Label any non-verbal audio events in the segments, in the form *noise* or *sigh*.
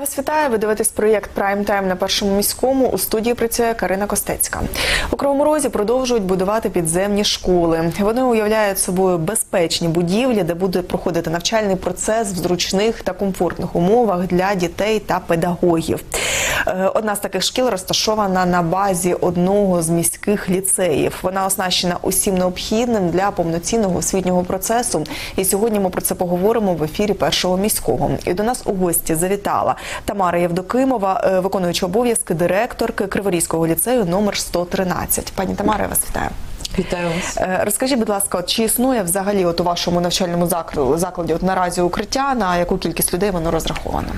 Я вас вітаю. Ви дивитесь проєкт Прайм Тайм на першому міському. У студії працює Карина Костецька. У Кривому Розі продовжують будувати підземні школи. Вони уявляють собою безпечні будівлі, де буде проходити навчальний процес в зручних та комфортних умовах для дітей та педагогів. Е, Одна з таких шкіл розташована на базі одного з міських ліцеїв. Вона оснащена усім необхідним для повноцінного освітнього процесу. І сьогодні ми про це поговоримо в ефірі першого міського. І до нас у гості завітала Тамара Євдокимова, е, виконуюча обов'язки директорки Криворізького ліцею номер 113. Пані Тамара, я вас вітаю. Вітаю вас. Е, Розкажіть, будь ласка, от чи існує взагалі от у вашому навчальному закладі от наразі укриття, на яку кількість людей воно розраховано?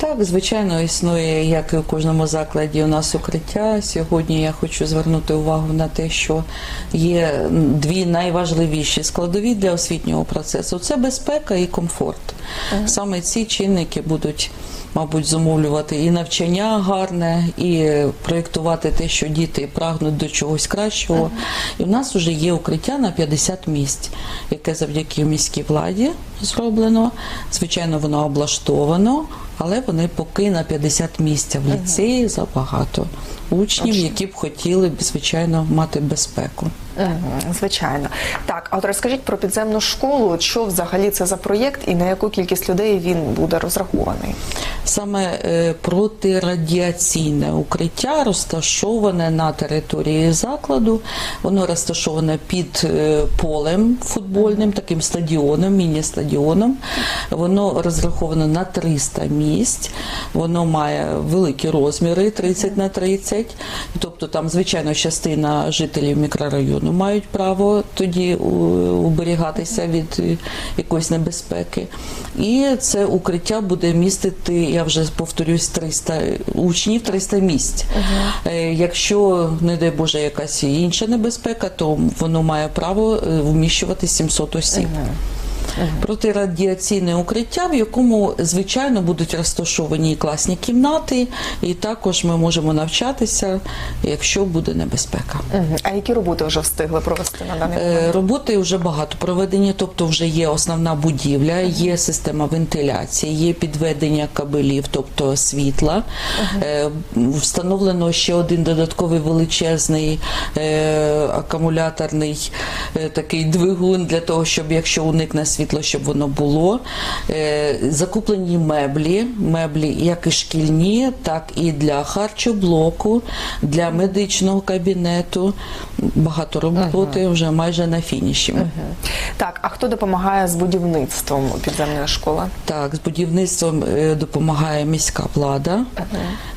Так, звичайно, існує, як і у кожному закладі, у нас укриття. Сьогодні я хочу звернути увагу на те, що є дві найважливіші складові для освітнього процесу: це безпека і комфорт. Саме ці чинники будуть. Мабуть, зумовлювати і навчання гарне, і проєктувати те, що діти прагнуть до чогось кращого. І в нас вже є укриття на 50 місць, яке завдяки міській владі зроблено. Звичайно, воно облаштовано, але вони поки на 50 місця в ліцеї забагато. Учнів, які б хотіли звичайно, мати безпеку. Звичайно. Так, а от розкажіть про підземну школу. Що взагалі це за проєкт і на яку кількість людей він буде розрахований? Саме е, протирадіаційне укриття розташоване на території закладу. Воно розташоване під е, полем футбольним, таким стадіоном, міні-стадіоном. Воно розраховано на 300 місць. Воно має великі розміри 30 на 30. Тобто там, звичайно, частина жителів мікрорайону мають право тоді у- уберігатися від е, якоїсь небезпеки. І це укриття буде містити, я вже повторюсь, 300 учнів, 300 місць. Е, Якщо, не дай Боже, якась інша небезпека, то воно має право е, вміщувати 700 осіб. Протирадіаційне укриття, в якому звичайно будуть розташовані і класні кімнати, і також ми можемо навчатися, якщо буде небезпека. А які роботи вже встигли провести на даний Е, момент? Роботи вже багато проведені, тобто вже є основна будівля, є система вентиляції, є підведення кабелів, тобто світла. Е, Встановлено ще один додатковий величезний е, акумуляторний такий двигун для того, щоб якщо уникне світло, щоб воно було. Е, Закуплені меблі, меблі як і шкільні, так і для харчоблоку, для медичного кабінету. Багато роботи вже майже на фініші. Так, а хто допомагає з будівництвом підземної школи? Так, з будівництвом е, допомагає міська влада.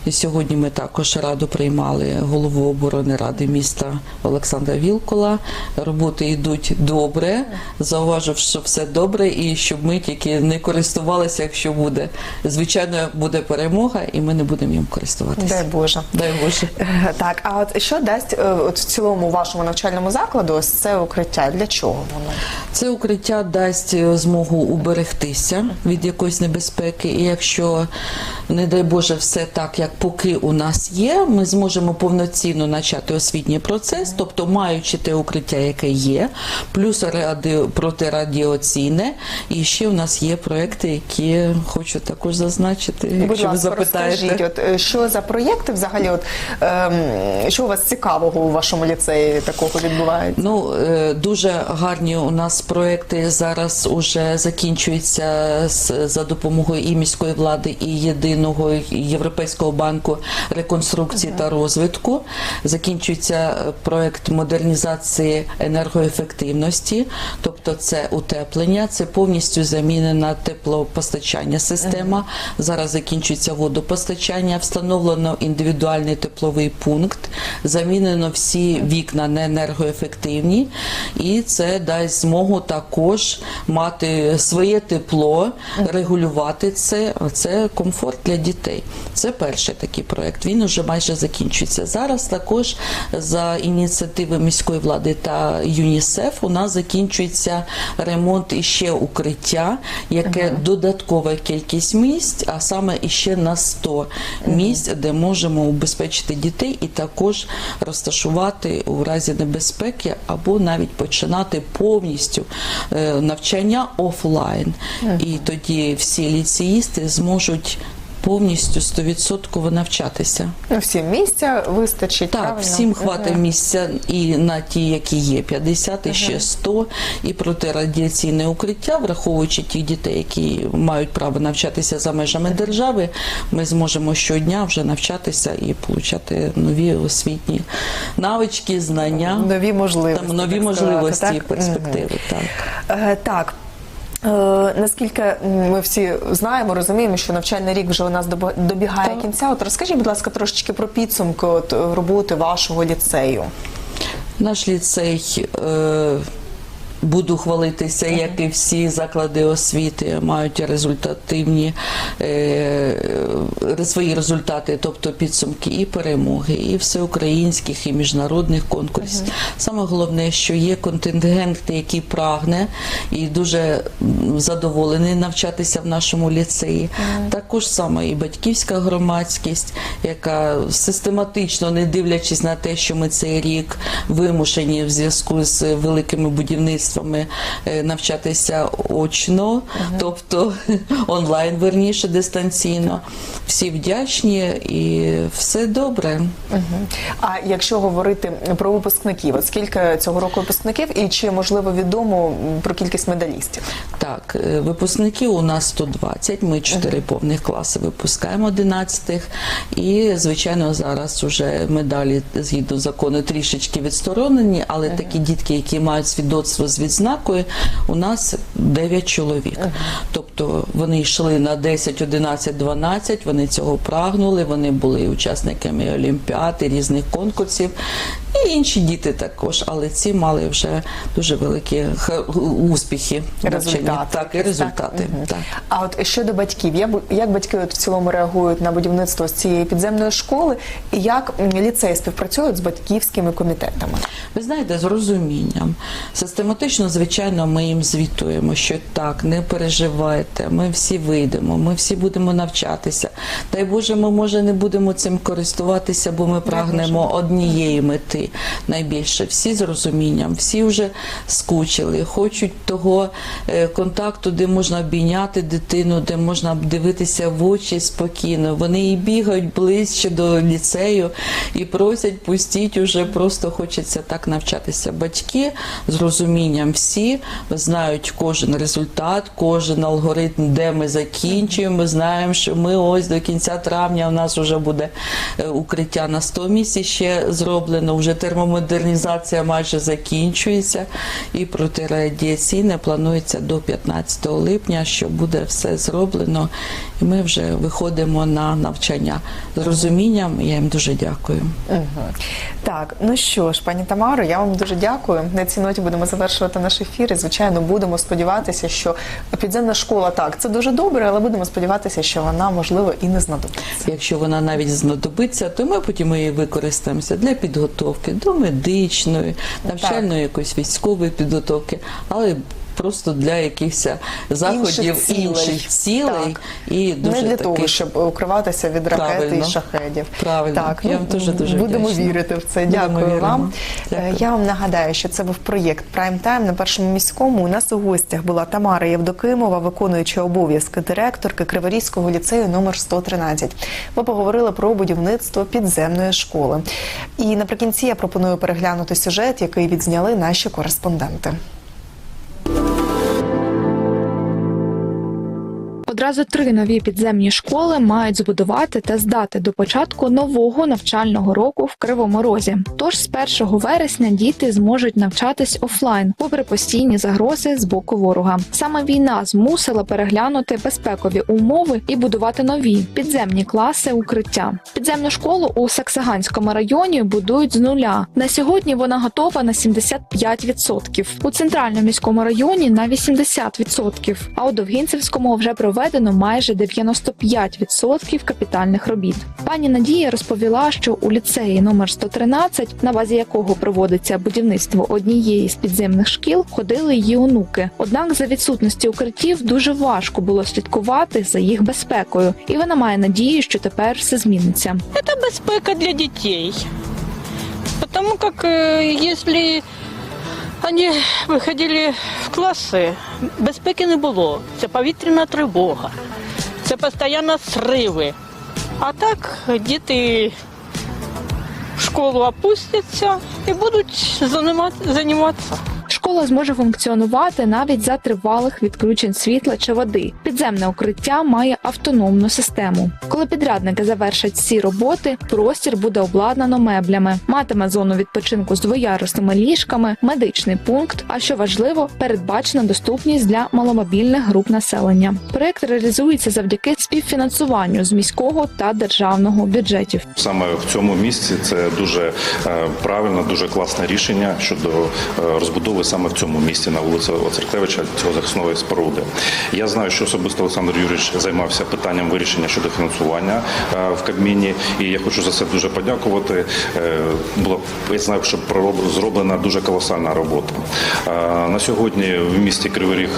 І сьогодні ми також раду приймали голову оборони ради міста Олександра Вілкола. Роботи йдуть добре. Зауважив, що все добре, і щоб ми тільки не користувалися, якщо буде. Звичайно, буде перемога, і ми не будемо їм користуватися. Дай Боже. Дай Боже. Е, Так, а от що дасть е, от в цілому вашому навчальному закладу ось це укриття? Для чого воно? Це укриття дасть е, змогу уберегтися від якоїсь небезпеки. І якщо, не дай Боже, все так, як поки у нас є, ми зможемо повноцінно почати освітній процес, тобто маючи те укриття, яке є, плюс ради- протирадіаційне. І ще у нас є проекти, які хочу також зазначити, Будь якщо ви запитаєте. розкажіть, от е, що за проєкти взагалі? От ем, що у вас цікавого у вашому ліцеї такого відбувається? Ну е, дуже гарні у нас проекти зараз уже закінчуються з- за допомогою і міської влади, і єдиного європейського банку реконструкції та розвитку. Закінчується е, проект модернізації енергоефективності, тобто це утеплення, це повністю замінена теплопостачання система. Зараз закінчується водопостачання, встановлено індивідуальний тепловий пункт, замінено всі вікна на енергоефективні, і це дасть змогу також мати своє тепло, регулювати це. Це комфорт для дітей. Це перший такий проект. Він уже майже закінчується. Зараз також за ініціативи міської влади та ЮНІСЕФ у нас закінчується ремонт іще укриття, яке додаткова кількість місць, а саме іще на 100 місць, де можемо убезпечити дітей і також розташувати у разі небезпеки або навіть починати повністю е, навчання офлайн. І тоді всі ліцеїсти зможуть повністю 100% навчатися. Ну, всім місця вистачить. Так, правильно? всім хватить місця і на ті, які є 50, і ще 100, і протирадіаційне укриття, враховуючи тих дітей, які мають право навчатися за межами держави, ми зможемо щодня вже навчатися і отримати нові освітні навички, знання, Нові можливості. там нові можливості сказати, і перспективи. Так. Е, Так. Е, наскільки ми всі знаємо, розуміємо, що навчальний рік вже у нас добігає Так. кінця. От розкажіть, будь ласка, трошечки про підсумки от, роботи вашого ліцею. Наш ліцей. Е, Буду хвалитися, як і всі заклади освіти мають результативні е, свої результати, тобто підсумки і перемоги, і всеукраїнських, і міжнародних конкурсів. Саме головне, що є контингент, який прагне і дуже задоволений навчатися в нашому ліцеї. Також саме і батьківська громадськість, яка систематично, не дивлячись на те, що ми цей рік вимушені в зв'язку з великими будівництвами е, навчатися очно, тобто *laughs* онлайн, верніше дистанційно. Всі вдячні і все добре. Мгм. А якщо говорити про випускників, от скільки цього року випускників, і чи можливо відомо про кількість медалістів? Так, е, випускників у нас 120, ми 4 повних класи випускаємо 11 і, звичайно, зараз уже медалі згідно закону трішечки відсторонені, але такі дітки, які мають свідоцтво з відзнакою, у нас 9 чоловік. Тобто вони йшли на 10, 11, 12, вони цього прагнули, вони були учасниками олімпіад і різних конкурсів. І інші діти також, але ці мали вже дуже великі успіхи. Результати. Так, і результати. Мгм. Так. А от щодо батьків, як, батьки от в цілому реагують на будівництво з цієї підземної школи, і як ліцей співпрацюють з батьківськими комітетами? Ви знаєте, з розумінням. Систематично, звичайно, ми їм звітуємо, що так, не переживайте, ми всі вийдемо, ми всі будемо навчатися. Дай Боже, ми може не будемо цим користуватися, бо ми прагнемо однієї мети найбільше. Всі з розумінням, всі вже скучили, хочуть того е, контакту, де можна обійняти дитину, де можна дивитися в очі спокійно. Вони і бігають ближче до ліцею і просять, пустіть уже просто хочеться так навчатися. Батьки з розумінням всі знають кожен результат, кожен алгоритм, де ми закінчуємо. Ми знаємо, що ми ось до кінця травня у нас вже буде е, укриття на 100 місць ще зроблено. Вже термомодернізація майже закінчується, і протирадіаційне планується до 15 липня, що буде все зроблено, і ми вже виходимо на навчання з розумінням. Я їм дуже дякую. Так, ну що ж, пані Тамаро, я вам дуже дякую. На цій ноті будемо завершувати наш ефір. І звичайно, будемо сподіватися, що підземна школа так, це дуже добре, але будемо сподіватися, що вона можливо і не знадобиться. Якщо вона навіть знадобиться, то ми потім її використаємося для підготовки до медичної, навчальної якоїсь військової підготовки, але просто для якихось заходів Інших цілей. інших цілей і дуже не для таких того, щоб укриватися від Правильно. і шахедів. Правильно. Так, Я ну, вам дуже дуже будемо вдячна. вірити в це. Дякую віримо. вам. Дякую. Е, Я вам нагадаю, що це був проєкт Прайм Тайм на першому міському. У нас у гостях була Тамара Євдокимова, виконуюча обов'язки директорки Криворізького ліцею номер 113. Ми поговорили про будівництво підземної школи. І наприкінці я пропоную переглянути сюжет, який відзняли наші кореспонденти. Одразу три нові підземні школи мають збудувати та здати до початку нового навчального року в Кривому Розі. Тож з 1 вересня діти зможуть навчатись офлайн, попри постійні загрози з боку ворога. Саме війна змусила переглянути безпекові умови і будувати нові підземні класи укриття. Підземну школу у Саксаганському районі будують з нуля. На сьогодні вона готова на 75%. У центральному міському районі на 80%, а у Довгінцевському вже проведено майже 95% капітальних робіт. Пані Надія розповіла, що у ліцеї номер 113, на базі якого проводиться будівництво однієї з підземних шкіл, ходили її онуки. Однак за відсутності укриттів дуже важко було слідкувати за їх безпекою, і вона має надію, що тепер все зміниться. Это безпека для детей. Потому как э, если они виходили в класи, безпеки не було. Це повітряна тривога. Це постійно сриви. А так діти в школу опустяться і будуть займатися. Школа зможе функціонувати навіть за тривалих відключень світла чи води. Підземне укриття має автономну систему. Коли підрядники завершать всі роботи, простір буде обладнано меблями, матиме зону відпочинку з двоярусними ліжками, медичний пункт. А що важливо, передбачена доступність для маломобільних груп населення. Проект реалізується завдяки співфінансуванню з міського та державного бюджетів. Саме в цьому місці це дуже е, правильне, дуже класне рішення щодо е, розбудови саме в цьому місці на вулиці Оцеркевича цього захисної споруди. Я знаю, що особисто Олександр Юрійович займався питанням вирішення щодо фінансування е, в Кабміні, і я хочу за це дуже подякувати. Е, Була я знаю, що зроблена дуже колосальна робота. Е, На сьогодні в місті Кривий Ріг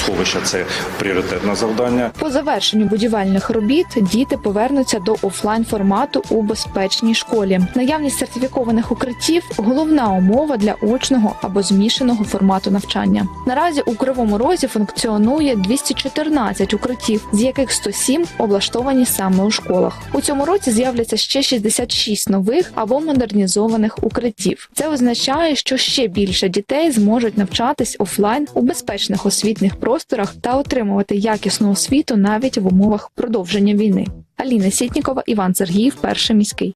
сховища це пріоритетне завдання. По завершенню будівельних робіт діти повернуться до офлайн формату у безпечній школі. Наявність сертифікованих укриттів головна умова для очного або змішаного формату навчання. Наразі у кривому розі функціонує 214 укриттів, з яких 107 облаштовані саме у школах. У цьому році з'являться ще 66 нових або модернізованих укриттів. Це означає, що ще більше дітей зможуть навчатись офлайн у безпечних освітних просторах та отримувати якісну освіту навіть в умовах продовження війни. Аліна Сітнікова, Іван Сергіїв, перший міський.